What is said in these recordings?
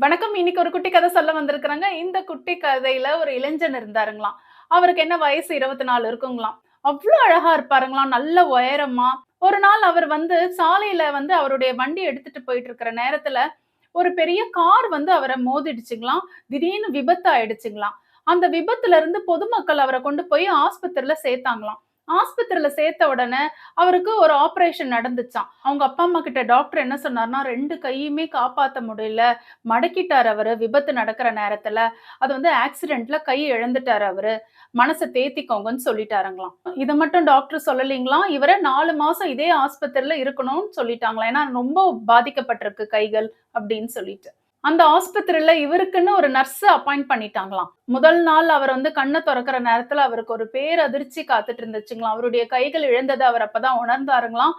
வணக்கம். இன்னைக்கு ஒரு குட்டி கதை சொல்ல வந்திருக்கிறாங்க. இந்த குட்டி கதையில ஒரு இளைஞன் இருந்தாருங்களாம். அவருக்கு என்ன வயசு? இருபத்தி நாலு இருக்குங்களாம். அவ்வளோ அழகா இருப்பாருங்களாம். நல்ல உயரமா. ஒரு நாள் அவர் வந்து சாலையில வந்து அவருடைய வண்டி எடுத்துட்டு போயிட்டு இருக்கிற நேரத்துல ஒரு பெரிய கார் வந்து அவரை மோதிடுச்சுங்களாம். திடீர்னு விபத்து ஆயிடுச்சுங்களாம். அந்த விபத்துல இருந்து பொதுமக்கள் அவரை கொண்டு போய் ஆஸ்பத்திரியில சேர்த்தாங்களாம். ஆஸ்பத்திரியில சேர்த்த உடனே அவருக்கு ஒரு ஆபரேஷன் நடந்துச்சான் அவங்க அப்பா அம்மா கிட்ட டாக்டர் என்ன சொன்னார்னா ரெண்டு கையுமே காப்பாத்த முடியல. மடக்கிட்டார் அவரு. விபத்து நடக்கிற நேரத்துல அது வந்து ஆக்சிடென்ட்ல கை இழந்துட்டார் அவரு. மனசை தேத்திக்கோங்கன்னு சொல்லிட்டாருங்களாம். இதை மட்டும் டாக்டர் சொல்லலீங்களாம் இவரை நாலு மாசம் இதே ஆஸ்பத்திரியில இருக்கணும்னு சொல்லிட்டாங்களா ஏன்னா ரொம்ப பாதிக்கப்பட்டிருக்கு கைகள் அப்படின்னு சொல்லிட்டு. அந்த ஆஸ்பத்திரியில இவருக்குன்னு ஒரு நர்ஸ் அப்பாயிண்ட் பண்ணிட்டாங்களாம். முதல் நாள் அவர் வந்து கண்ணை திறக்கிற நேரத்துல அவருக்கு ஒரு பேர் அதிர்ச்சி காத்துட்டு இருந்துச்சுங்களாம். அவருடைய கைகள் இழந்ததை அவர் அப்பதான் உணர்ந்தாருங்களாம்.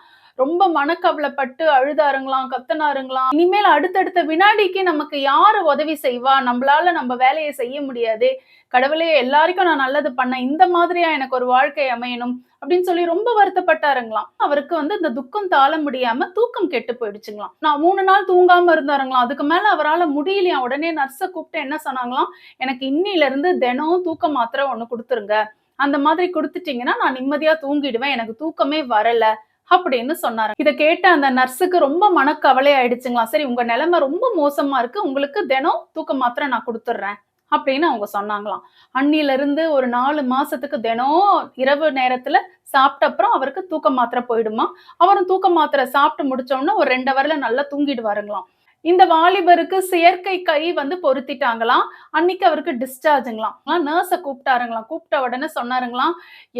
ரொம்ப மனக்கவலைப்பட்டு அழுதாருங்களாம் கத்தனாருங்களாம். இனிமேல் அடுத்தடுத்த வினாடிக்கு நமக்கு யாரு உதவி செய்வா? நம்மளால நம்ம வேலையை செய்ய முடியாது. கடவுளே எல்லாருக்கும் நான் நல்லது பண்ணேன் இந்த மாதிரியா எனக்கு ஒரு வாழ்க்கை அமையணும் அப்படின்னு சொல்லி ரொம்ப வருத்தப்பட்டாருங்களாம். அவருக்கு வந்து இந்த துக்கம் தாழ முடியாம தூக்கம் கெட்டு போயிடுச்சுங்களாம். நான் மூணு நாள் தூங்காம இருந்தாருங்களாம். அதுக்கு மேல அவரால் முடியலையா? உடனே நர்ஸை கூப்பிட்டு என்ன சொன்னாங்களாம்? எனக்கு இன்னில இருந்து தினம் தூக்க மாத்திரை ஒன்று கொடுத்துருங்க. அந்த மாதிரி கொடுத்துட்டீங்கன்னா நான் நிம்மதியா தூங்கிடுவேன். எனக்கு தூக்கமே வரல. அப்படின்னு சொன்னாரு. இதை கேட்ட அந்த நர்ஸுக்கு ரொம்ப மனக்கவலை ஆயிடுச்சுங்களா? சரி உங்க நிலைமை ரொம்ப மோசமா இருக்கு. உங்களுக்கு தினம் தூக்க மாத்திரை நான் கொடுத்துட்றேன் அப்படின்னு அவங்க சொன்னாங்களாம். அன்னில இருந்து ஒரு நாலு மாசத்துக்கு தினம் இரவு நேரத்துல சாப்பிட்ட அப்புறம் அவருக்கு தூக்க மாத்திரை போயிடுமா? அவரும் தூக்க மாத்திரை சாப்பிட்டு முடிச்ச ஒரு ரெண்டு ஹவர்ல நல்லா தூங்கிடுவாருங்களாம். இந்த வாலிபருக்கு செயற்கை கை வந்து பொருத்திட்டாங்களாம். அன்னைக்கு அவருக்கு டிஸ்சார்ஜுங்களாம் நர்ஸை கூப்பிட்டாருங்களாம். கூப்பிட்ட உடனே சொன்னாருங்களாம்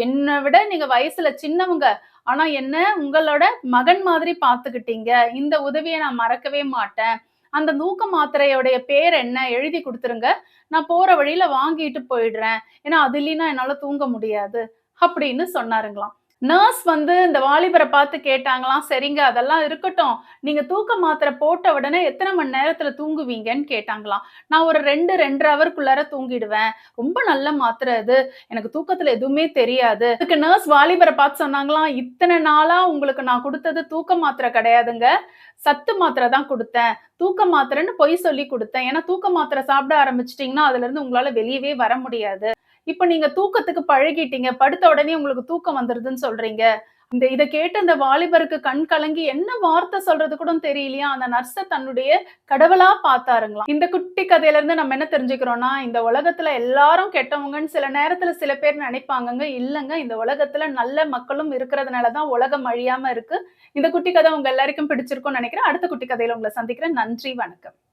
என்னை விட நீங்க வயசுல சின்னவங்க. ஆனா என்ன உங்களோட மகன் மாதிரி பாத்துக்கிட்டீங்க இந்த உதவியை நான் மறக்கவே மாட்டேன். அந்த தூக்க மாத்திரையோடைய பேர் என்ன? எழுதி கொடுத்துருங்க. நான் போற வழியில வாங்கிட்டு போயிடுறேன். ஏன்னா அது இல்லைன்னா என்னால தூங்க முடியாது. அப்படின்னு சொன்னாருங்களாம். நர்ஸ் வந்து இந்த வாலிபரை பார்த்து கேட்டாங்களாம் சரிங்க அதெல்லாம் இருக்கட்டும். நீங்க தூக்க மாத்திரை போட்ட உடனே எத்தனை மணி நேரத்துல தூங்குவீங்கன்னு கேட்டாங்களாம். நான் ஒரு ரெண்டு ரெண்டரை ஹவருக்குள்ளார தூங்கிடுவேன். ரொம்ப நல்ல மாத்திரை அது. எனக்கு தூக்கத்துல எதுவுமே தெரியாது. அதுக்கு நர்ஸ் வாலிபரை பார்த்து சொன்னாங்களாம் இத்தனை நாளா உங்களுக்கு நான் கொடுத்தது தூக்க மாத்திரை கிடையாதுங்க. சத்து மாத்திரை தான் கொடுத்தேன். தூக்க மாத்திரைன்னு பொய் சொல்லி கொடுத்தேன். ஏன்னா தூக்க மாத்திரை சாப்பிட ஆரம்பிச்சிட்டிங்கன்னா அதுல இருந்து உங்களால வெளியவே வர முடியாது. இப்ப நீங்க தூக்கத்துக்கு பழகிட்டீங்க படுத்த உடனே உங்களுக்கு தூக்கம் வந்துருதுன்னு சொல்றீங்க. இந்த இதை கேட்டு அந்த வாலிபருக்கு கண் கலங்கி என்ன வார்த்தை சொல்றது கூட தெரியலையா? அந்த நர்ஸை தன்னுடைய கடவுளா பார்த்தாருங்களாம். இந்த குட்டி கதையில இருந்து நம்ம என்ன தெரிஞ்சுக்கிறோம்னா இந்த உலகத்துல எல்லாரும் கெட்டவங்கன்னு சில நேரத்துல சில பேர் நினைப்பாங்கங்க. இல்லைங்க இந்த உலகத்துல நல்ல மக்களும் இருக்கிறதுனாலதான் உலகம் அழியாம இருக்கு. இந்த குட்டி கதை உங்க எல்லாருக்கும் பிடிச்சிருக்கும்னு நினைக்கிறேன். அடுத்த குட்டி கதையில உங்களை சந்திக்கிறேன். நன்றி வணக்கம்.